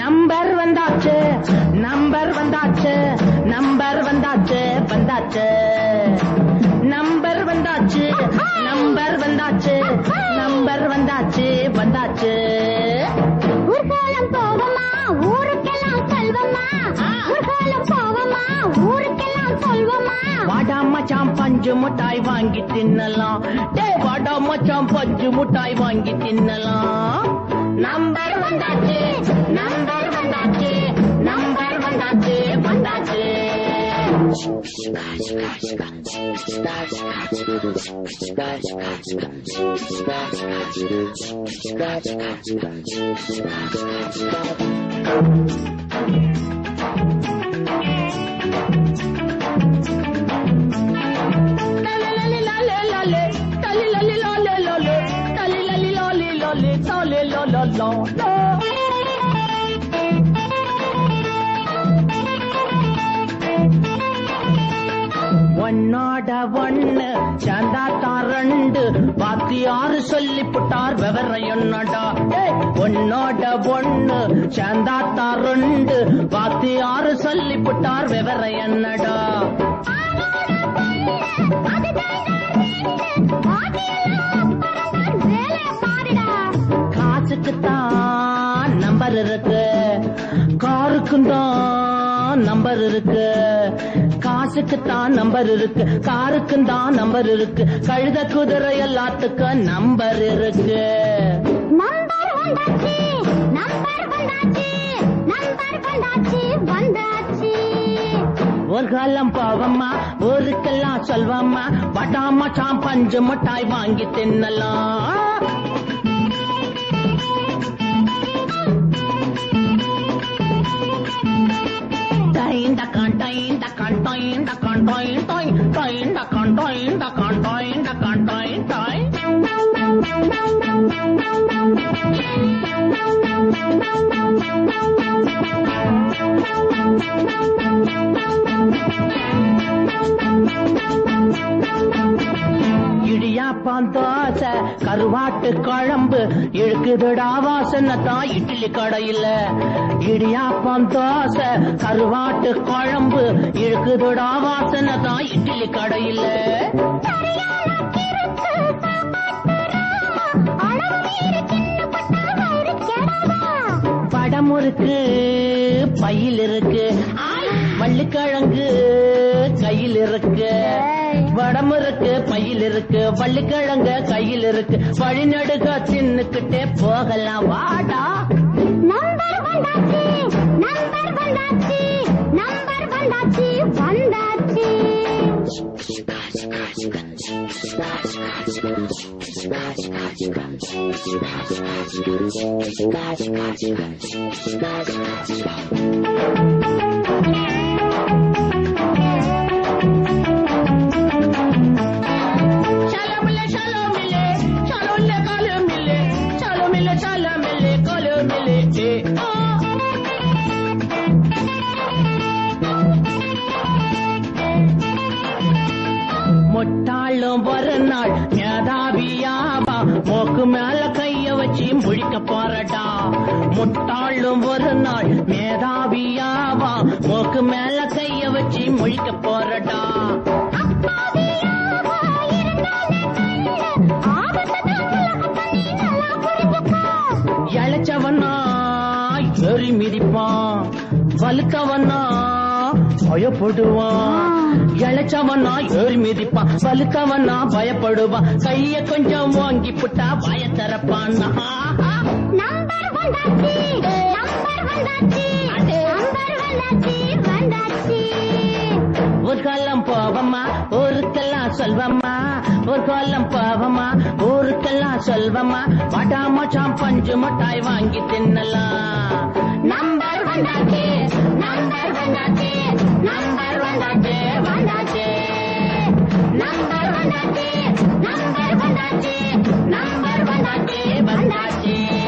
Number வந்தாச்சு number வந்தாச்சு number வந்தாச்சு வந்தாச்சு. நம்பர் வந்தாச்சு நம்பர் வந்தாச்சு நம்பர் வந்தாச்சு வந்தாச்சு. ஊர்கோலம் போவமா? ஊருக்கெல்லாம் செல்வமா? ஊர்கோலம் போவமா? ஊருக்கெல்லாம் சொல்வமா? வாடா மச்சான் பஞ்சு முட்டாய் வாங்கி தின்னலாம். டே வாடா மச்சான் பஞ்சு முட்டாய் வாங்கி தின்னலாம். நம்பர் வந்தாச்சு நம்பர் வந்தாச்சு நம்பர் வந்தாச்சு வந்தாச்சு ஒன்னோட ஒண்ணு சந்தாத்தா ரெண்டு வாத்தியாரு சொல்லிப்புட்டார் விவரம் என்னடா ஒன்னோட. ஒண்ணு சந்தாத்தா ரெண்டு வாத்தியாரு சொல்லிப்புட்டார் விவரம் என்னடா. நம்பர் இருக்கு. காருக்கும் தான் நம்பர் இருக்கு. காசுக்கு தான் நம்பர் இருக்கு. காருக்கும் தான் நம்பர் இருக்கு. கழுத குதிரை எல்லாத்துக்கும் நம்பர் இருக்கு. நம்பர் வந்தாச்சு. நம்பர் வந்தாச்சு. நம்பர் வந்தாச்சு. வந்தாச்சு. ஒரு காலம் போவம்மா ஊருக்கெல்லாம் சொல்வம்மா. வட்டாம சாம் பஞ்சு மிட்டாய் வாங்கி தின்னலாம். Thank you. பால் தோசை கருவாட்டு குழம்பு. இழுக்குதுடா வாசனை தான் இட்லி கடையில். இடியாப்பம் தோசை கருவாட்டு குழம்பு. இழுக்குதுடா வாசனை தான் இட்லி கடையில். படம் இருக்கு பையில் இருக்கு. வள்ளிக்கிழங்கு கையில் இருக்கு. வடம் இருக்கு பையில் இருக்கு வள்ளிக்கிழங்கு கையில் இருக்கு வழிநடுக தின்னுக்கிட்டே போகலாம் வாடா நம்பர் வந்தாச்சு நம்பர் வந்தாச்சு நம்பர் வந்தாச்சு வந்தாச்சு முட்டாளும் ஒரு நாள் மேதாவியாவா மூக்கு மேல கைய வச்சு முழிக்க போறடா. முட்டாளும் ஒரு நாள் மேதாவியாவா மூக்கு மேல கைய வச்சு முழிக்க போறடா. இழைச்சவனா எரி மிதிப்பான். வலுத்தவனா பயப்படுவான். இழைச்சவனா ஏறி மிதிப்பான் வலுத்தவனா பயப்படுவான் கைய கொஞ்சம் வாங்கி புட்டா வாய திறப்பான் ஒரு காலம் போவம்மா ஊருக்கெல்லாம் சொல்வம்மா. ஒரு காலம் போவம்மா ஊருக்கெல்லாம் சொல்வம்மா. வாடாம சாம் பஞ்சு மிட்டாய் வாங்கி தின்னலாம். நம்பர் வந்தாச்சு नंबर बनाते नंबर बनाते बनाते नंबर बनाते नंबर बनाते नंबर बनाते बनाते